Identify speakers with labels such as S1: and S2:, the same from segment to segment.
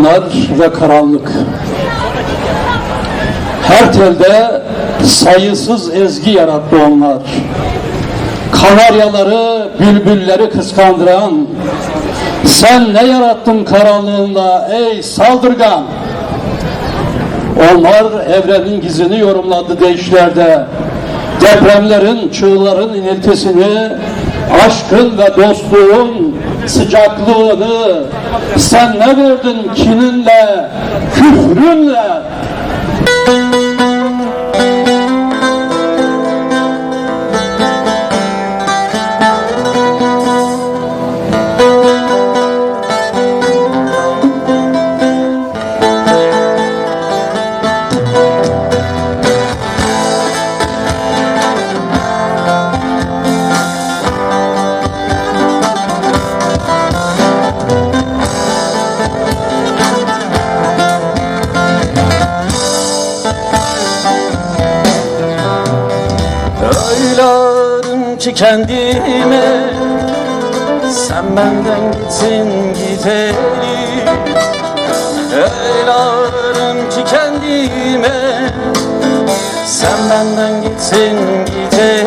S1: dumanlar ve karanlık. Her telde sayısız ezgi yarattı onlar. Kanaryaları, bülbülleri kıskandıran, sen ne yarattın karanlığında ey saldırgan? Onlar evrenin gizini yorumladı deyişlerde. Depremlerin, çığların iniltisini, aşkın ve dostluğun sıcaklığını sen ne verdin kininle, küfrünle?
S2: Ki kendime Sen benden gitsin gidelim Öyle ağlarım ki kendime Sen benden gitsin gidelim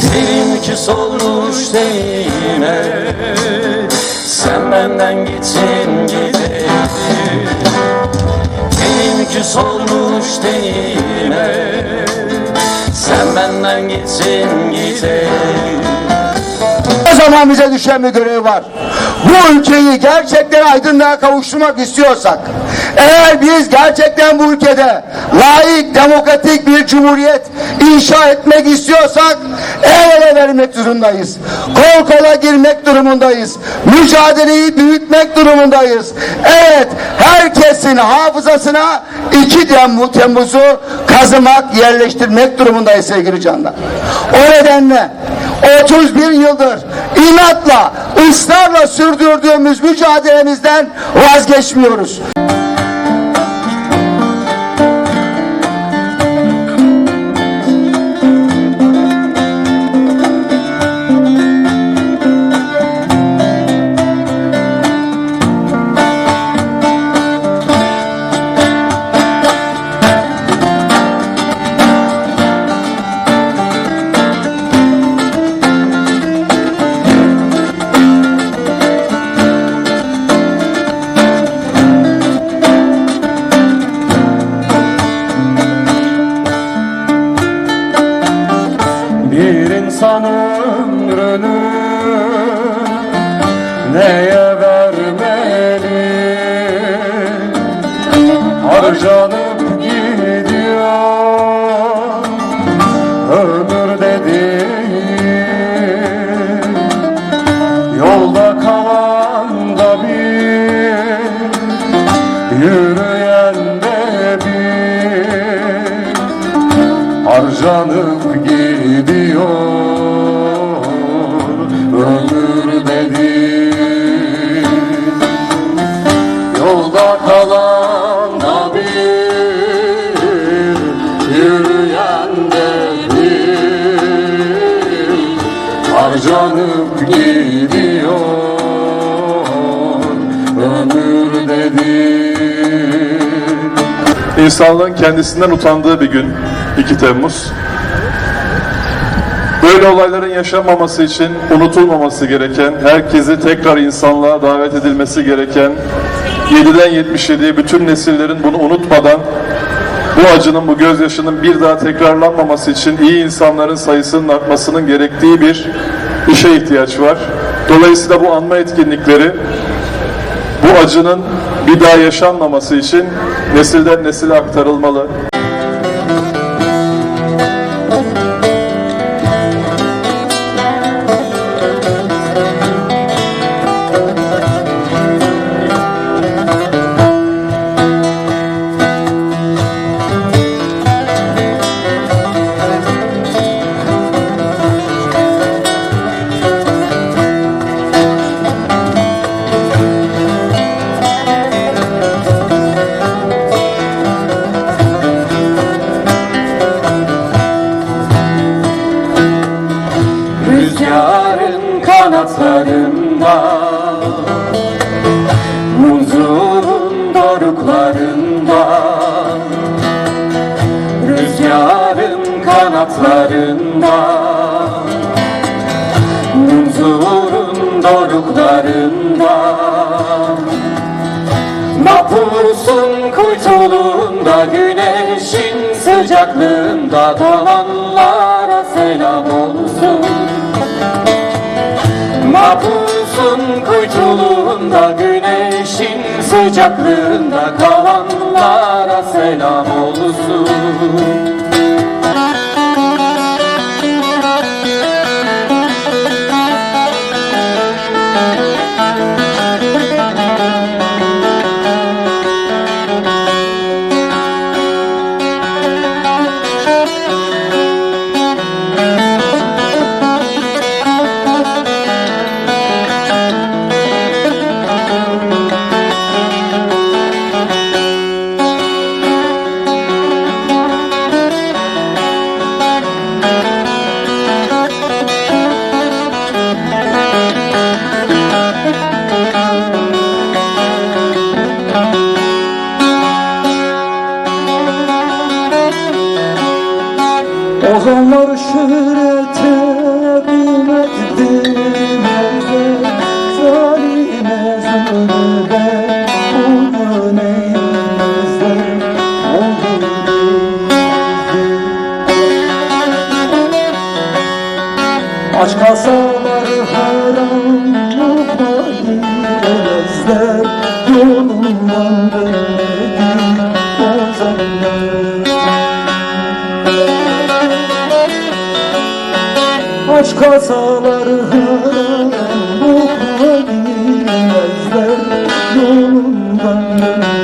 S2: Dilim ki solmuş değime Sen benden gitsin gidelim Dilim ki solmuş değime gitsin gidelim
S3: O zaman bize düşen bir görev var. Bu ülkeyi gerçekten aydınlığa kavuşturmak istiyorsak, eğer biz gerçekten bu ülkede layık, demokratik bir cumhuriyet inşa etmek istiyorsak, el ele vermek durumundayız. Kol kola girmek durumundayız. Mücadeleyi büyütmek durumundayız. Evet, herkesin hafızasına 2 Temmuz- Temmuz'u kazımak, yerleştirmek durumundayız sevgili canlar. O nedenle 31 yıldır inatla, ısrarla sürdürdüğümüz mücadelemizden vazgeçmiyoruz.
S2: Neye vermeli? Harcanıp gidiyor ömür dediğin Yolda kalan da bir Yürüyen de bir. Harcanıp Harcanıp gidiyor ömür dediğin
S4: İnsanlığın kendisinden utandığı bir gün 2 Temmuz. Böyle olayların yaşanmaması için unutulmaması gereken, herkesi tekrar insanlığa davet edilmesi gereken, 7'den 77'ye bütün nesillerin bunu unutmadan bu acının, bu gözyaşının bir daha tekrarlanmaması için iyi insanların sayısının artmasının gerektiği bir işe ihtiyaç var. Dolayısıyla bu anma etkinlikleri bu acının bir daha yaşanmaması için nesilden nesile aktarılmalı.
S1: Huzurun doruklarında Rüzgarın kanatlarında Huzurun doruklarında Mahpusun kuytuluğunda Güneşin sıcaklığında Kalanlara selam olsun. Mahpus Mahpusun kuytuluğunda Güneşin sıcaklığında Kalanlara selam olsun
S2: Ozanlar şöhrete binmezdi Aç kasalar haramlıkla giremezler Yolundan dönmedi ozanlar Aç kasalar haram bu bilmezler Yolundan dönmez